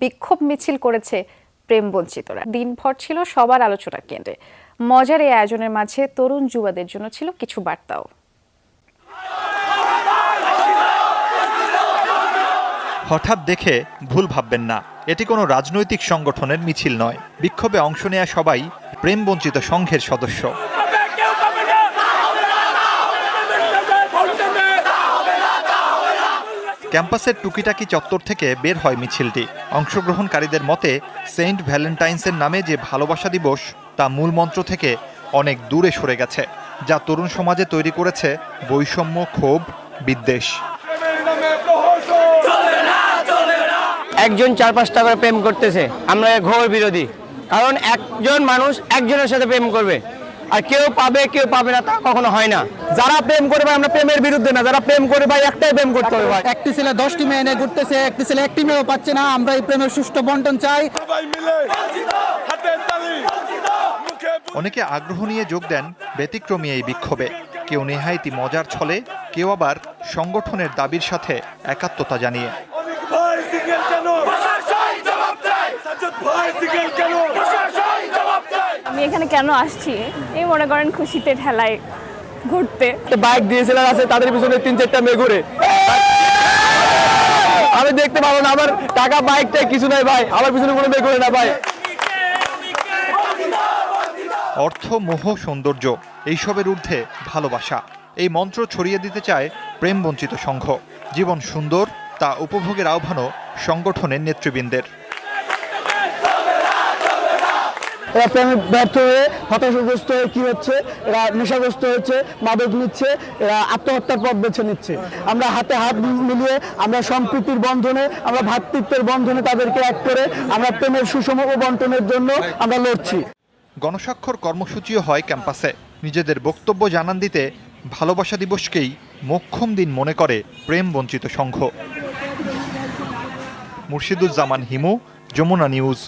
বিক্ষোভ মিছিল করেছে প্রেম বঞ্চিতরা। দিনভর ছিল সবার আলোচনার কেন্দ্রে। মজার এই আয়োজনের মাঝে তরুণ যুবাদের জন্য ছিল কিছু বার্তাও। হঠাৎ দেখে ভুল ভাববেন না। এটি কোনো রাজনৈতিক সংগঠনের মিছিল নয়। বিক্ষোভে অংশ নেয়া সবাই প্রেম বঞ্চিত সংঘের সদস্য। ক্যাম্পাসের টুকিটাকি চত্বর থেকে বের হয় মিছিলটি। অংশগ্রহণকারীদের মতে, সেন্ট ভ্যালেন্টাইন্সের নামে যে ভালোবাসা দিবস, তা মূল মন্ত্র থেকে অনেক দূরে সরে গেছে, যা তরুণ সমাজে তৈরি করেছে বৈষম্য, ক্ষোভ, বিদ্বেষ। একজন চার পাঁচটা করে প্রেম করতেছে, আমরা ঘোর বিরোধী। কারণ একজন মানুষ একজনের সাথে প্রেম করবে। আর কেউ পাবে কেউ পাবে না তা কখনো হয় না। যারা প্রেম করে ভাই আমরা প্রেমের বিরুদ্ধে না। যারা প্রেম করে ভাই একটাই প্রেম করতে হবে ভাই। একটি ছেলে দশটি মেয়ে এনে ঘুরতেছে একটি ছেলে একটি মেয়েও পাচ্ছে না। আমরা এই প্রেমের সুষ্ঠু বন্টন চাই। অনেকে আগ্রহ নিয়ে যোগ দেন ব্যতিক্রমী এই বিক্ষোভে। কেউ নেহাইতি মজার ছলে কেউ আবার সংগঠনের দাবির সাথে একাত্মতা জানিয়ে অনেক ভাই সিঙ্গেল কেন সাজ্জাদ ভাই সিঙ্গেল কেন আমি এখানে কেন আসছি? এই মনে করেন খুশিতে ঠেলায় ঘুরতে। বাইক ডিএসএলআর আছে তাদের পিছনে তিন চারটা মেয়ে ঘুরে। আমি দেখতে পাবো না আমার টাকা বাইকটাই কিছু নাই ভাই। আমার পিছনে কোনো মেয়ে ঘুরে না ভাই। অর্থ মোহ সৌন্দর্য এইসবের ঊর্ধ্বে ভালোবাসা। এই মন্ত্র ছড়িয়ে দিতে চায় প্রেম বঞ্চিত সংঘ। জীবন সুন্দর তা উপভোগের আহ্বানও সংগঠনের নেতৃবৃন্দের। এরা ব্যর্থ হয়ে, হতাশাগ্রস্ত হয়ে কি হচ্ছে? এরা নেশাগ্রস্ত হচ্ছে মাদক নিচ্ছে, এরা আত্মহত্যার পথ বেছে নিচ্ছে। আমরা হাতে হাত মিলিয়ে আমরা সম্প্রীতির বন্ধনে, আমরা ভ্রাতৃত্বের বন্ধনে তাদেরকে এক করে আমরা প্রেমের সুষম বন্টনের জন্য আমরা লড়ছি। গণস্বাক্ষর কর্মসূচিও হয় ক্যাম্পাসে। নিজেদের বক্তব্য জানান দিতে ভালোবাসা দিবসকেই মোক্ষম দিন মনে করে প্রেম বঞ্চিত সংঘ। মুর্শিদুজ্জামান হিমু, যমুনা নিউজ।